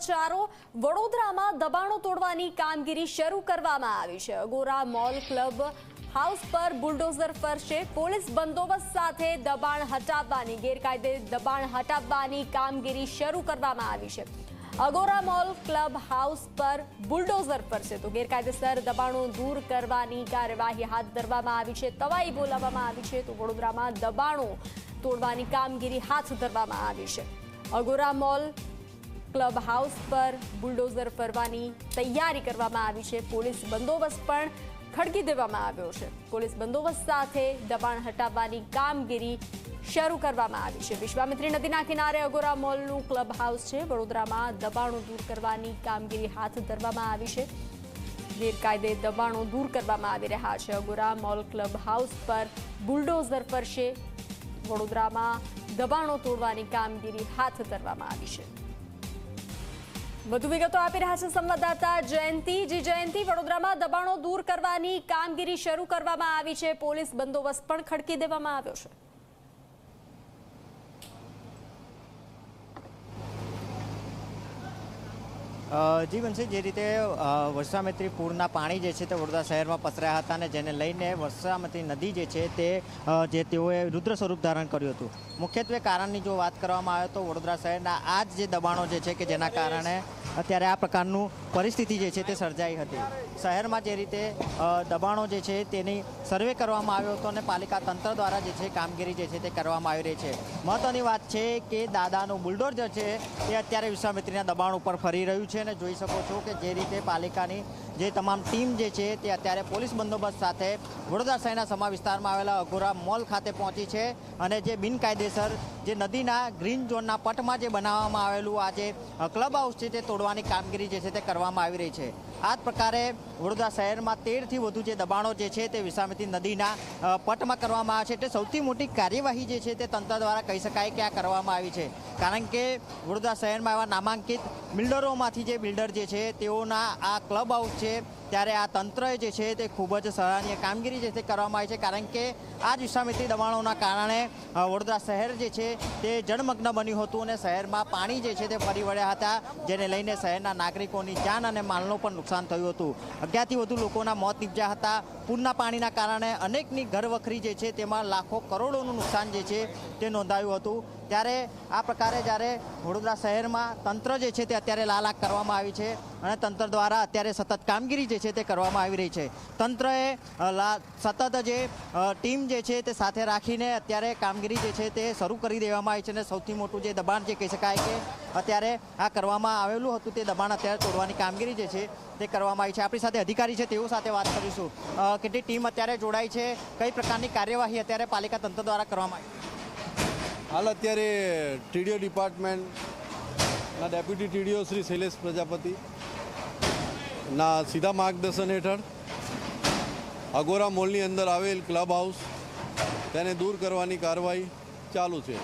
સમાચારો. વડોદરામાં દબાણો તોડવાની કામગીરી શરૂ કરવામાં આવી છે. અગોરા મોલ ક્લબ હાઉસ પર બુલડોઝર ફરશે. પોલીસ બંદોબસ્ત સાથે દબાણ હટાવવાની, ગેરકાયદે દબાણ હટાવવાની કામગીરી શરૂ કરવામાં આવી છે. અગોરા મોલ ક્લબ હાઉસ પર બુલડોઝર ફરશે તો ગેરકાયદેસર દબાણો દૂર કરવાની કાર્યવાહી હાથ ધરવામાં આવી છે. તવાઈ બોલાવવામાં આવી છે તો વડોદરામાં દબાણો તોડવાની કામગીરી હાથ ધરવામાં આવી છે. અગોરા મોલ ક્લબ હાઉસ પર બુલડોઝર ફરવાની તૈયારી કરવામાં આવી છે. પોલીસ બંદોબસ્ત પણ ખડકી દેવામાં આવ્યો છે. પોલીસ બંદોબસ્ત સાથે દબાણ હટાવવાની કામગીરી શરૂ કરવામાં આવી છે. વિશ્વામિત્રી નદીના કિનારે અગોરા મોલનું ક્લબ હાઉસ છે. વડોદરામાં દબાણો દૂર કરવાની કામગીરી હાથ ધરવામાં આવી છે. ગેરકાયદે દબાણો દૂર કરવામાં આવી રહ્યા છે. અગોરા મોલ ક્લબ હાઉસ પર બુલડોઝર ફરશે. વડોદરામાં દબાણો તોડવાની કામગીરી હાથ ધરવામાં આવી છે. વધુ વિગતો આપી રહ્યા છે સંવાદદાતા જયંતિ. જી જયંતિ વડોદરામાં દબાણો દૂર કરવાની કામગીરી શરૂ કરવામાં આવી છે. પોલીસ બંદોબસ્ત પણ ખડકી દેવામાં આવ્યો છે. જી બનશે જે રીતે અ, પૂરના પાણી જે છે તે વડોદરા શહેરમાં પસરાયા હતા અને જેને લઈને વર્ષામૈત્રી નદી જે છે તે જે તેઓએ રુદ્ર સ્વરૂપ ધારણ કર્યું હતું. મુખ્યત્વે કારણની જો વાત કરવામાં આવે તો વડોદરા શહેરના આ જે દબાણો જે છે કે જેના કારણે અત્યારે આ પ્રકારનું પરિસ્થિતિ જે છે તે સર્જાઈ હતી. શહેરમાં જે રીતે દબાણો જે છે તેની સર્વે કરવામાં આવ્યો હતો અને પાલિકા તંત્ર દ્વારા જે છે કામગીરી જે છે તે કરવામાં આવી રહી છે. મહત્વની વાત છે કે દાદાનું બુલડોઝર છે તે અત્યારે વિશ્વામિત્રીના દબાણ ઉપર ફરી રહ્યું છે અને જોઈ શકો છો કે જે રીતે પાલિકાની જે તમામ ટીમ જે છે તે અત્યારે પોલીસ બંદોબસ્ત સાથે વડોદરા શહેરના સમા વિસ્તારમાં આવેલા અઘોરા મોલ ખાતે પહોંચી છે અને જે બિનકાયદેસર જે નદીના ગ્રીન ઝોનના પટમાં જે બનાવવામાં આવેલું આ જે ક્લબ હાઉસ છે તે તોડવાની કામગીરી જે છે તે કરવામાં આવી રહી છે. આ જ પ્રકારે વડોદરા શહેરમાં તેરથી વધુ જે દબાણો જે છે તે વિશ્વામિત્રી નદીના પટમાં કરવામાં આવે છે. એટલે સૌથી મોટી કાર્યવાહી જે છે તે તંત્ર દ્વારા કહી શકાય કે આ કરવામાં આવી છે. કારણ કે વડોદરા શહેરમાં એવા નામાંકિત બિલ્ડરોમાંથી જે બિલ્ડર જે છે તેઓના આ ક્લબ હાઉસ છે ત્યારે આ તંત્રએ જે છે તે ખૂબ જ સરાહનીય કામગીરી જે છે કરવામાં આવી છે, કારણ કે આ જ વિશ્વામિત્રી દબાણોના કારણે વડોદરા શહેર જે છે તે જળમગ્ન બન્યું હતું અને શહેરમાં પાણી જે છે તે ફરી વળ્યા હતા, જેને લઈને શહેરના નાગરિકોની જાન અને માલનું પણ નુકસાન થયું હતું. અગિયારથી વધુ લોકોના મોત નીપજ્યા હતા. પૂરના પાણીના કારણે અનેકની ઘરવખરી જે છે તેમાં લાખો કરોડોનું નુકસાન જે છે તે નોંધાયું હતું. ત્યારે આ પ્રકારે જ્યારે વડોદરા શહેરમાં તંત્ર જે છે તે અત્યારે લાલાક કરવામાં આવી છે અને તંત્ર દ્વારા અત્યારે સતત કામગીરી જે છે તે કરવામાં આવી રહી છે. તંત્રએ સતત જે ટીમ જે છે તે સાથે રાખીને અત્યારે કામગીરી જે છે તે શરૂ કરી દેવામાં આવી છે અને સૌથી મોટું જે દબાણ જે કહી શકાય કે અત્યારે આ કરવામાં આવેલું હતું તે દબાણ અત્યારે તોડવાની કામગીરી જે છે તે કરવામાં આવી છે. આપણી સાથે અધિકારી છે તેઓ સાથે વાત કરીશું. કેટલી ટીમ અત્યારે જોડાઈ છે, કઈ પ્રકારની કાર્યવાહી અત્યારે પાલિકા તંત્ર દ્વારા કરવામાં આવી? હાલ અત્યારે ટીડીઓ ડિપાર્ટમેન્ટના ડેપ્યુટી ટીડીઓ શ્રી શૈલેષ પ્રજાપતિ ના સીધા માર્ગદર્શન હેઠળ અગોરા મોલની અંદર આવેલ ક્લબ હાઉસ તેને દૂર કરવાની કાર્યવાહી ચાલુ છે.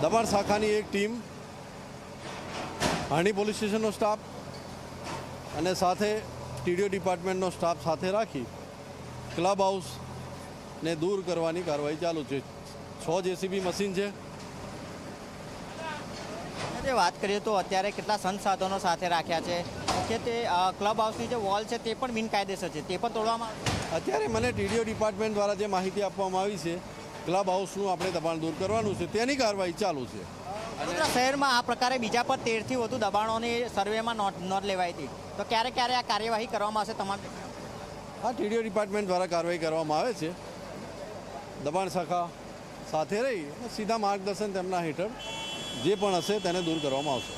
દમણ શાખાની એક ટીમ હાણી પોલીસ સ્ટેશનનો સ્ટાફ અને સાથે ટીડીઓ ડિપાર્ટમેન્ટનો સ્ટાફ સાથે રાખી ક્લબ હાઉસને દૂર કરવાની કાર્યવાહી ચાલુ છે. છ જેસીબી મશીન છે. જે વાત કરીએ તો અત્યારે કેટલા સંસાધનો સાથે રાખ્યા છે. મુખ્યત્વે અ, ક્લબ હાઉસની જે વોલ છે તે પણ બિનકાયદેસર છે. તે પણ તોડવામાં અત્યારે મને ટીડીઓ ડિપાર્ટમેન્ટ દ્વારા જે માહિતી આપવામાં આવી છે ક્લબ હાઉસનું આપણે દબાણ દૂર કરવાનું છે. તેની કાર્યવાહી ચાલુ છે. વડોદરા શહેરમાં આ પ્રકારે બીજા પર તેરથી વધુ દબાણોની સર્વેમાં નોંધ નોંધ લેવાઈ હતી. તો ક્યારે ક્યારે આ કાર્યવાહી કરવામાં આવશે તમામ હા ટીડીઓ ડિપાર્ટમેન્ટ દ્વારા કાર્યવાહી કરવામાં આવે છે. દબાણ શાખા સાથે રહી સીધા માર્ગદર્શન તેમના હેઠળ જે પણ હશે તેને દૂર કરવામાં આવશે.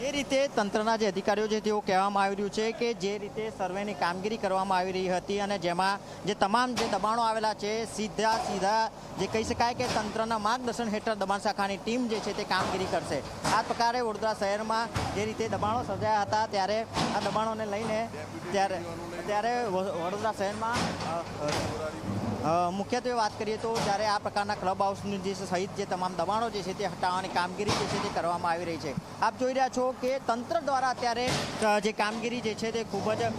જે રીતે તંત્રના જે અધિકારીઓ છે તેઓ કહેવામાં આવી રહ્યું છે કે જે રીતે સર્વેની કામગીરી કરવામાં આવી રહી હતી અને જેમાં જે તમામ જે દબાણો આવેલા છે, સીધા સીધા જે કહી શકાય કે તંત્રના માર્ગદર્શન હેઠળ દબાણ શાખાની ટીમ જે છે તે કામગીરી કરશે. આ પ્રકારે વડોદરા શહેરમાં જે રીતે દબાણો સર્જાયા હતા ત્યારે આ દબાણોને લઈને ત્યારે ત્યારે વડોદરા શહેરમાં મુખ્યત્વે વાત કરીએ તો જ્યારે આ પ્રકારના ક્લબ હાઉસની જે સહિત જે તમામ દબાણો જે છે તે હટાવવાની કામગીરી જે છે તે કરવામાં આવી રહી છે. આપ જોઈ રહ્યા છો કે તંત્ર દ્વારા અત્યારે જે કામગીરી જે છે તે ખૂબ જ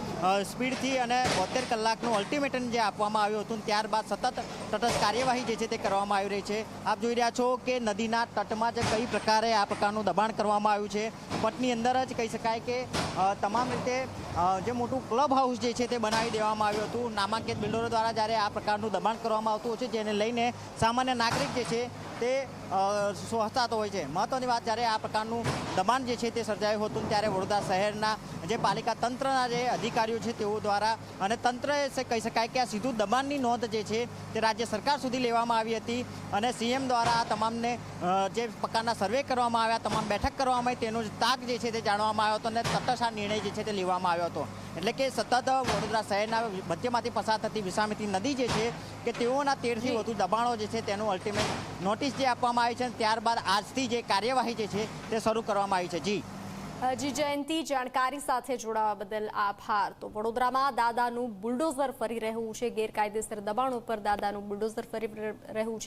સ્પીડથી અને બોતેર કલાકનું અલ્ટિમેટમ જે આપવામાં આવ્યું હતું, ત્યારબાદ સતત તટસ્થ કાર્યવાહી જે છે તે કરવામાં આવી રહી છે. આપ જોઈ રહ્યા છો કે નદીના તટમાં જ કઈ પ્રકારે આ પ્રકારનું દબાણ કરવામાં આવ્યું છે. પટની અંદર જ કહી શકાય કે તમામ રીતે જે મોટું ક્લબ હાઉસ જે છે તે બનાવી દેવામાં આવ્યું હતું. નામાંકિત બિલ્ડરો દ્વારા જ્યારે આ પ્રકારનું દબાણ કરવામાં આવતું હોય છે, જેને લઈને સામાન્ય નાગરિક જે છે તે સ્વસ્થાતો હોય છે. મહત્વની વાત જ્યારે આ પ્રકારનું દબાણ જે છે તે સર્જાયું હતું ત્યારે વડોદરા શહેરના જે પાલિકા તંત્રના જે અધિકારીઓ છે તેઓ દ્વારા અને તંત્રએ કહી શકાય કે આ સીધું દબાણની નોંધ જે છે તે રાજ્ય સરકાર સુધી લેવામાં આવી હતી અને સીએમ દ્વારા આ તમામને જે પ્રકારના સર્વે કરવામાં આવ્યા, તમામ બેઠક કરવામાં આવી, તેનો તાક જે છે તે જાણવામાં આવ્યો હતો અને તટસ્થ આ નિર્ણય જે છે તે લેવામાં આવ્યો હતો. એટલે કે સતત વડોદરા શહેરના મધ્યમાંથી પસાર થતી વિસામિતી નદી જે છે કે તેઓના તેરથી વધુ દબાણો જે છે તેનું અલ્ટિમેટ નોટિસ જે આપવામાં આવી છે ત્યારબાદ આજથી જે કાર્યવાહી જે છે તે શરૂ કરવામાં આવી છે. જી. જી જયંતિ જાણકારી સાથે જોડાવા બદલ આભાર. તો વડોદરામાં દાદાનું બુલડોઝર ફરી રહ્યું છે. ગેરકાયદેસર દબાણ ઉપર દાદાનું બુલડોઝર ફરી રહ્યું છે.